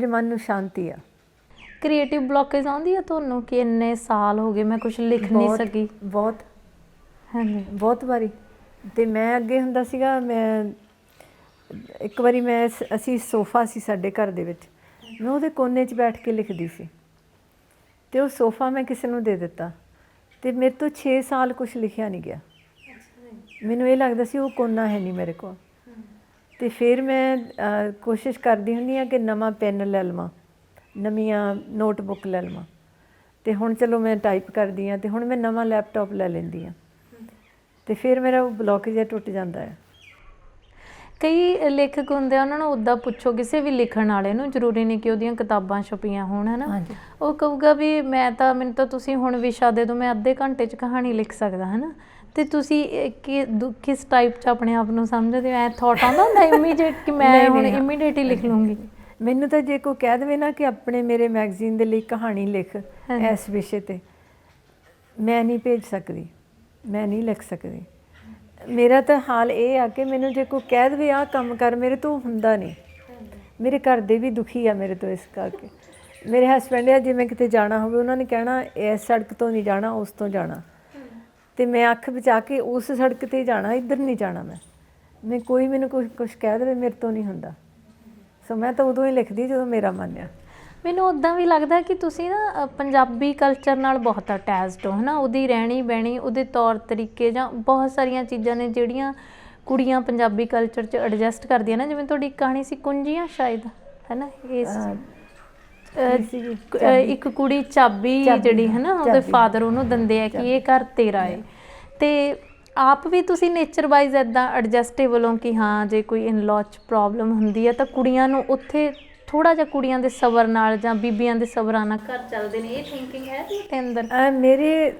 ਮੇਰੇ ਮਨ ਨੂੰ ਸ਼ਾਂਤੀ ਆ। ਕ੍ਰੀਏਟਿਵ ਬਲੌਕੇਜ ਆਉਂਦੀ ਆ ਤੁਹਾਨੂੰ ਕਿ ਇੰਨੇ ਸਾਲ ਹੋ ਗਏ ਮੈਂ ਕੁਝ ਲਿਖ ਨਹੀਂ ਬਹੁਤ- ਸਕੀ? ਬਹੁਤ। ਹਾਂਜੀ। ਬਹੁਤ ਵਾਰੀ। ਤੇ ਮੈਂ ਅੱਗੇ ਹੁੰਦਾ ਸੀਗਾ ਮੈਂ ਇੱਕ ਵਾਰੀ ਮੈਂ ਸ- ਅਸੀਂ ਸੋਫਾ ਸੀ ਸਾਡੇ ਘਰ ਦੇ ਵਿੱਚ। ਮੈਂ ਉਹਦੇ ਕੋਨੇ 'ਚ ਬੈਠ ਕੇ ਲਿਖਦੀ ਸੀ। ਤੇ ਉਹ ਸੋਫਾ ਮੈਂ ਕਿਸੇ ਨੂੰ ਦੇ ਦਿੱਤਾ। ਤੇ ਮੇਰੇ ਤੋਂ 6 ਸਾਲ ਕੁਝ ਲਿਖਿਆ ਨਹੀਂ ਗਿਆ। ਮੈਨੂੰ ਇਹ ਲੱਗਦਾ ਸੀ ਉਹ ਕੋਨਾ ਹੈ ਨਹੀਂ ਮੇਰੇ ਕੋਲ। ਤੇ ਫਿਰ ਮੈਂ ਕੋਸ਼ਿਸ਼ ਕਰਦੀ ਹੁੰਦੀ ਆ ਕਿ ਨਵਾਂ ਪੈਨ ਲੈ ਲਵਾਂ ਨਵੀਆਂ ਨੋਟਬੁੱਕ ਲੈ ਲਵਾਂ। ਤੇ ਹੁਣ ਚਲੋ ਮੈਂ ਟਾਈਪ ਕਰਦੀ ਆ ਤੇ ਹੁਣ ਮੈਂ ਨਵਾਂ ਲੈਪਟਾਪ ਲੈ ਲੈਂਦੀ ਆ ਤੇ ਫਿਰ ਮੇਰਾ ਉਹ ਬਲੌਕ ਜਿਹਾ ਟੁੱਟ ਜਾਂਦਾ ਹੈ। ਕਈ ਲੇਖਕ ਹੁੰਦੇ ਆ ਉਹਨਾਂ ਨੂੰ ਉਦਾਂ ਪੁੱਛੋ ਕਿਸੇ ਵੀ ਲਿਖਣ ਵਾਲੇ ਨੂੰ ਜ਼ਰੂਰੀ ਨਹੀਂ ਕਿ ਉਹਦੀਆਂ ਕਿਤਾਬਾਂ ਛਪੀਆਂ ਹੋਣ ਹਨਾ। ਉਹ ਕਹੂਗਾ ਵੀ ਮੈਂ ਤਾਂ ਮੈਨੂੰ ਤਾਂ ਤੁਸੀਂ ਹੁਣ ਵਿਸ਼ਾ ਦੇ ਦਿਓ ਮੈਂ ਅੱਧੇ ਘੰਟੇ 'ਚ ਕਹਾਣੀ ਲਿਖ ਸਕਦਾ ਹਨਾ? ਤੇ ਤੁਸੀਂ ਕਿ ਦੁ- ਕਿਸ ਟਾਈਪ 'ਚ ਆਪਣੇ ਆਪ ਨੂੰ ਸਮਝਦੇ ਹੋ? ਐ ਥਾਟ ਆਉਂਦਾ ਹੁੰਦਾ ਇਮੀਡੀਏਟ ਕਿ ਮੈਂ ਨਹੀਂ, ਹੁਣ ਨਹੀਂ, ਇਮੀਡੀਏਟ ਹੀ ਲਿਖ ਲੂੰਗੀ? ਮੈਨੂੰ ਤਾਂ ਜੇ ਕੋਈ ਕਹਿ ਦੇਵੇ ਨਾ ਕਿ ਆਪਣੇ ਮੇਰੇ ਮੈਗਜ਼ੀਨ ਦੇ ਲਈ ਕਹਾਣੀ ਲਿਖ ਹਾਂਜੀ। ਇਸ ਵਿਸ਼ੇ ਤੇ ਮੈਂ ਨਹੀਂ ਭੇਜ ਸਕਦੀ ਮੈਂ ਨਹੀਂ ਲਿਖ ਸਕਦੀ। ਮੇਰਾ ਤਾਂ ਹਾਲ ਇਹ ਆ ਕਿ ਮੈਨੂੰ ਜੇ ਕੋਈ ਕਹਿ ਦੇਵੇ ਆਹ ਕੰਮ ਕਰ ਮੇਰੇ ਤੋਂ ਹੁੰਦਾ ਨਹੀਂ। ਮੇਰੇ ਘਰ ਦੇ ਵੀ ਦੁਖੀ ਆ ਮੇਰੇ ਤੋਂ ਇਸ ਕਰਕੇ। ਮੇਰੇ ਹਸਬੰਡ ਆ ਜਿਵੇਂ ਕਿਤੇ ਜਾਣਾ ਹੋਵੇ ਉਹਨਾਂ ਨੇ ਕਹਿਣਾ ਇਸ ਸੜਕ ਤੋਂ ਨਹੀਂ ਜਾਣਾ ਉਸ ਤੋਂ ਜਾਣਾ। ਤੇ ਮੈਂ ਅੱਖ ਬਚਾ ਕੇ ਉਸ ਸੜਕ ਤੇ ਜਾਣਾ ਇੱਧਰ ਨਹੀਂ ਜਾਣਾ ਮੈਂ। ਮੈਂ ਕੋਈ ਮੈਨੂੰ ਕੁਝ ਕੁਝ ਕਹਿ ਦੇਵੇ ਮੇਰੇ ਤੋਂ ਨਹੀਂ ਹੁੰਦਾ। ਸੋ ਮੈਂ ਤਾਂ ਉਦੋਂ ਹੀ ਲਿਖਦੀ ਜਦੋਂ ਮੇਰਾ ਮਨ ਆ। ਮੈਨੂੰ ਉਦਾਂ ਵੀ ਲੱਗਦਾ ਕਿ ਤੁਸੀਂ ਨਾ ਅ, ਪੰਜਾਬੀ ਕਲਚਰ ਨਾਲ ਬਹੁਤ ਅਟੈਚਡ ਹੋ ਹਨਾ? ਉਹਦੀ ਰਹਿਣੀ ਬਹਿਣੀ ਉਹਦੇ ਤੌਰ ਤਰੀਕੇ ਜਾਂ ਬਹੁਤ ਸਾਰੀਆਂ ਚੀਜ਼ਾਂ ਨੇ ਜਿਹੜੀਆਂ ਕੁੜੀਆਂ ਪੰਜਾਬੀ ਕਲਚਰ 'ਚ ਐਡਜਸਟ ਕਰਦੀਆਂ ਨਾ। ਜਿਵੇਂ ਤੁਹਾਡੀ ਕਹਾਣੀ ਸੀ ਕੁੰਜੀਆਂ ਸ਼ਾਇਦ ਹੈਨਾ? ਇਸ ਅਹ, ਇੱਕ ਕੁੜੀ ਚਾਬੀ ਚਾਬੀ, ਜਿਹੜੀ ਹੈ ਨਾ ਉਹਦੇ ਚਾਬੀ। ਫਾਦਰ ਉਹਨੂੰ ਦਿੰਦੇ ਆ ਕਿ ਇਹ ਘਰ ਤੇਰਾ ਏ। ਤੇ ਆਪ ਵੀ ਤੁਸੀਂ ਨੇਚਰ ਵਾਈਜ਼ ਇਦਾਂ ਐਡਜਸਟੇਬਲ ਹੋ ਕਿ ਹਾਂ ਜੇ ਕੋਈ ਇਨ ਲਾਅ ਚ ਪ੍ਰੋਬਲਮ ਹੁੰਦੀ ਹੈ ਤਾਂ ਕੁੜੀਆਂ ਨੂੰ ਉੱਥੇ ਥੋੜਾ ਜਿਹਾ ਕੁੜੀਆਂ ਦੇ ਸਬਰ ਨਾਲ ਜਾਂ ਬੀਬੀਆਂ ਦੇ ਸਬਰਾਂ ਨਾਲ ਘਰ ਚੱਲਦੇ ਨੇ। ਇਹ ਥਿੰਕਿੰਗ ਹੈ ਤੁਹਾਡੇ ਅੰਦਰ? ਅਹ, ਮੇਰੇ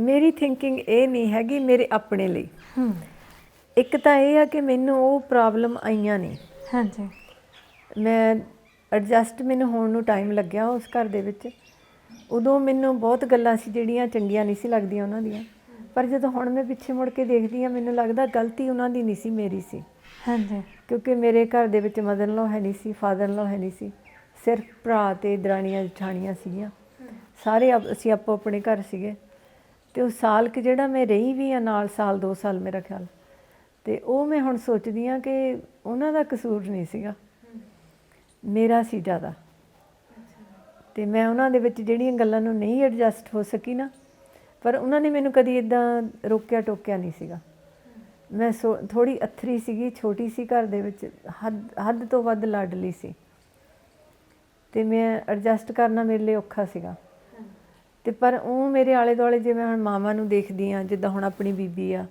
ਮੇਰੀ ਥਿੰਕਿੰਗ ਇਹ ਨਹੀਂ ਹੈਗੀ ਮੇਰੇ ਆਪਣੇ ਲਈ। ਹੂੰ। ਇੱਕ ਤਾਂ ਇਹ ਆ ਕਿ ਮੈਨੂੰ ਉਹ ਪ੍ਰੋਬਲਮ ਆਈਆਂ ਨਹੀਂ। ਹਾਂਜੀ। ਮੈਂ ਐਡਜਸਟ ਮੈਨੂੰ ਹੋਣ ਨੂੰ ਟਾਈਮ ਲੱਗਿਆ ਉਸ ਘਰ ਦੇ ਵਿੱਚ। ਉਦੋਂ ਮੈਨੂੰ ਬਹੁਤ ਗੱਲਾਂ ਸੀ ਜਿਹੜੀਆਂ ਚੰਗੀਆਂ ਨਹੀਂ ਸੀ ਲੱਗਦੀਆਂ ਉਹਨਾਂ ਦੀਆਂ। ਪਰ ਜਦੋਂ ਹੁਣ ਮੈਂ ਪਿੱਛੇ ਮੁੜ ਕੇ ਦੇਖਦੀ ਆ ਮੈਨੂੰ ਲੱਗਦਾ ਗਲਤੀ ਉਹਨਾਂ ਦੀ ਨਹੀਂ ਸੀ ਮੇਰੀ ਸੀ। ਹਾਂਜੀ। ਕਿਉਂਕਿ ਮੇਰੇ ਘਰ ਦੇ ਵਿੱਚ ਮਦਰ ਲੋ ਹੈ ਨਹੀਂ ਸੀ ਫਾਦਰ ਲੋ ਹੈ ਨਹੀਂ ਸੀ। ਸਿਰਫ ਭਰਾ ਤੇ ਦਰਾਣੀਆਂ ਜਠਾਣੀਆਂ ਸੀਗੀਆਂ। ਸਾਰੇ ਅਸੀਂ ਆਪੋ ਆਪਣੇ ਘਰ ਸੀਗੇ। ਤੇ ਉਹ ਸਾਲ ਕਿ ਜਿਹੜਾ ਮੈਂ ਰਹੀ ਵੀ ਆ ਨਾਲ ਸਾਲ 2 ਸਾਲ ਮੇਰਾ ਖਿਆਲ। ਤੇ ਉਹ ਮੈਂ ਹੁਣ ਸੋਚਦੀ ਆ ਕਿ ਉਹਨਾਂ ਦਾ ਕਸੂਰ ਨਹੀਂ ਸੀਗਾ। ਮੇਰਾ ਸੀ ਜ਼ਿਆਦਾ। ਤੇ ਮੈਂ ਉਹਨਾਂ ਦੇ ਵਿੱਚ ਜਿਹੜੀਆਂ ਗੱਲਾਂ ਨੂੰ ਨਹੀਂ ਐਡਜਸਟ ਹੋ ਸਕੀ ਨਾ, ਪਰ ਉਹਨਾਂ ਨੇ ਮੈਨੂੰ ਕਦੀ ਇਦਾਂ ਰੋਕਿਆ ਟੋਕਿਆ ਨਹੀਂ ਸੀਗਾ। ਮੈਂ ਸੋ ਥੋੜੀ ਅਥਰੀ ਸੀਗੀ, ਛੋਟੀ ਸੀ ਘਰ ਦੇ ਵਿੱਚ, ਹੱਦ ਹੱਦ ਤੋਂ ਵੱਧ ਲਾਡਲੀ ਸੀ। ਤੇ ਮੈਂ ਐਡਜਸਟ ਕਰਨਾ ਮੇਰੇ ਲਈ ਔਖਾ ਸੀਗਾ। ਤੇ ਪਰ ਉਹ ਮੇਰੇ ਆਲੇ ਦੁਆਲੇ ਜਿਵੇਂ ਹੁਣ ਮਾਵਾਂ ਨੂੰ ਦੇਖਦੀ ਆ ਜਿੱਦਾਂ ਹੁਣ ਆਪਣੀ ਬੀਬੀ ਆ,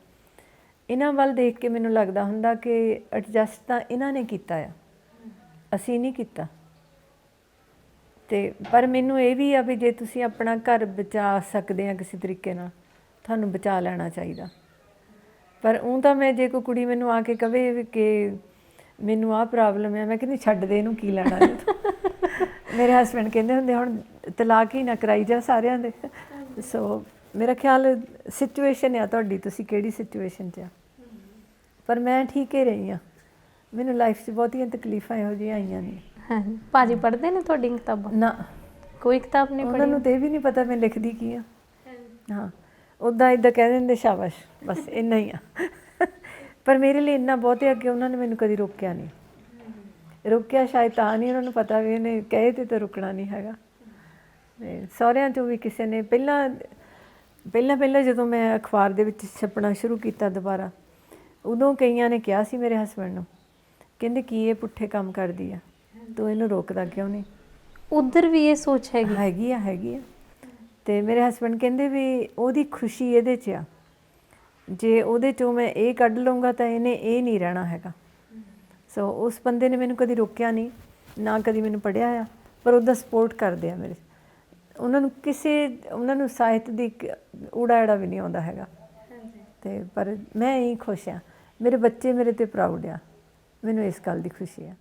ਇਹਨਾਂ ਵੱਲ ਦੇਖ ਕੇ ਮੈਨੂੰ ਲੱਗਦਾ ਹੁੰਦਾ ਕਿ ਐਡਜਸਟ ਤਾਂ ਇਹਨਾਂ ਨੇ ਕੀਤਾ ਆ। ਅਸੀਂ ਨਹੀਂ ਕੀਤਾ। ਤੇ ਪਰ ਮੈਨੂੰ ਇਹ ਵੀ ਆ ਵੀ ਜੇ ਤੁਸੀਂ ਆਪਣਾ ਘਰ ਬਚਾ ਸਕਦੇ ਆ ਕਿਸੇ ਤਰੀਕੇ ਨਾਲ ਤੁਹਾਨੂੰ ਬਚਾ ਲੈਣਾ ਚਾਹੀਦਾ। ਪਰ ਉਹ ਤਾਂ ਮੈਂ ਜੇ ਕੋਈ ਕੁੜੀ ਮੈਨੂੰ ਆ ਕੇ ਕਵੇ ਕਿ ਮੈਨੂੰ ਆਹ ਪ੍ਰੋਬਲਮ ਹੈ ਮੈਂ ਕਹਿੰਦੀ ਛੱਡ ਦੇ ਇਹਨੂੰ ਕੀ ਲੈਣਾ। ਮੇਰੇ ਹਸਬੰਡ ਕਹਿੰਦੇ ਹੁੰਦੇ ਹੁਣ ਤਲਾਕ ਹੀ ਨਾ ਕਰਾਈ ਜਾ ਸਾਰਿਆਂ ਦੇ। ਸੋ ਮੇਰਾ ਖਿਆਲ ਸਿਚੁਏਸ਼ਨ ਆ ਤੁਹਾਡੀ ਤੁਸੀਂ ਕਿਹੜੀ ਸਿਚੁਏਸ਼ਨ 'ਚ ਆ। ਪਰ ਮੈਂ ਠੀਕ ਹੀ ਰਹੀ ਆ। ਮੈਨੂੰ ਲਾਈਫ 'ਚ ਬਹੁਤੀਆਂ ਤਕਲੀਫਾਂ ਇਹੋ ਜਿਹੀਆਂ ਆਈਆਂ ਨਹੀਂ ਹਾਂਜੀ। ਭਾਜੀ ਪੜ੍ਹਦੇ ਨੇ ਤੁਹਾਡੀਆਂ ਕਿਤਾਬਾਂ? ਨਾ। ਕੋਈ ਕਿਤਾਬ ਨਹੀਂ ਉਹਨਾਂ ਪੜ੍ਹੀ? ਨੂੰ ਤੇ ਵੀ ਨਹੀਂ ਪਤਾ ਮੈਂ ਲਿਖਦੀ ਕੀ ਆ। ਹਾਂ। ਉਦਾਂ ਇਦਾਂ ਕਹਿ ਦਿੰਦੇ ਸ਼ਾਬਾਸ਼। ਬਸ ਇੰਨਾ ਹੀ ਆ। ਪਰ ਮੇਰੇ ਲਈ ਇੰਨਾ ਬਹੁਤ ਹੈ ਕਿ ਉਹਨਾਂ ਨੇ ਮੈਨੂੰ ਕਦੀ ਰੋਕਿਆ ਨਹੀਂ। ਰੋਕਿਆ ਸ਼ਾਇਦ ਤਾਂ ਨਹੀਂ ਉਹਨਾਂ ਨੂੰ ਪਤਾ ਵੀ ਇਹਨੇ ਕਹੇ ਤੇ ਤਾਂ ਰੁਕਣਾ ਨਹੀਂ ਹੈਗਾ। ਸਹੁਰਿਆਂ ਚੋਂ ਵੀ ਕਿਸੇ ਨੇ ਪਹਿਲਾਂ ਪਹਿਲਾਂ ਪਹਿਲਾਂ ਜਦੋਂ ਮੈਂ ਅਖਬਾਰ ਦੇ ਵਿੱਚ ਛਪਣਾ ਸ਼ੁਰੂ ਕੀਤਾ ਦੁਬਾਰਾ ਉਦੋਂ ਕਈਆਂ ਨੇ ਕਿਹਾ ਸੀ ਮੇਰੇ ਹਸਬੰਡ ਨੂੰ ਕਹਿੰਦੇ ਕੀ ਇਹ ਪੁੱਠੇ ਕੰਮ ਕਰਦੀ ਆ? ਤੂੰ ਇਹਨੂੰ ਰੋਕਦਾ ਕਿਉਂ ਨਹੀਂ? ਉਧਰ ਵੀ ਇਹ ਸੋਚ ਹੈਗੀ। ਹੈਗੀ ਆ ਹੈਗੀ ਆ। ਤੇ ਮੇਰੇ ਹਸਬੰਡ ਕਹਿੰਦੇ ਵੀ ਉਹਦੀ ਖੁਸ਼ੀ ਇਹਦੇ 'ਚ ਆ। ਜੇ ਉਹਦੇ ਚੋਂ ਮੈਂ ਇਹ ਕੱਢ ਲਵਾਂਗਾ ਤਾਂ ਇਹਨੇ ਇਹ ਨਹੀਂ ਰਹਿਣਾ ਹੈਗਾ। ਸੋ ਉਸ ਬੰਦੇ ਨੇ ਮੈਨੂੰ ਕਦੀ ਰੋਕਿਆ ਨਹੀਂ ਨਾ ਕਦੀ ਮੈਨੂੰ ਪੜਿਆ ਆ ਪਰ ਉਹਦਾ ਸਪੋਰਟ ਕਰਦੇ ਆ ਮੇਰੇ। ਉਹਨਾਂ ਨੂੰ ਕਿਸੇ ਉਹਨਾਂ ਨੂੰ ਸਾਹਿਤ ਦੀ ਊੜਾ ਐੜਾ ਵੀ ਨਹੀਂ ਆਉਂਦਾ ਹੈਗਾ। ਤੇ ਪਰ ਮੈਂ ਹੀ ਖੁਸ਼ ਆ। ਮੇਰੇ ਬੱਚੇ ਮੇਰੇ ਤੇ ਪ੍ਰਾਊਡ ਆ। ਮੈਨੂੰ ਇਸ ਗੱਲ ਦੀ ਖੁਸ਼ੀ ਆ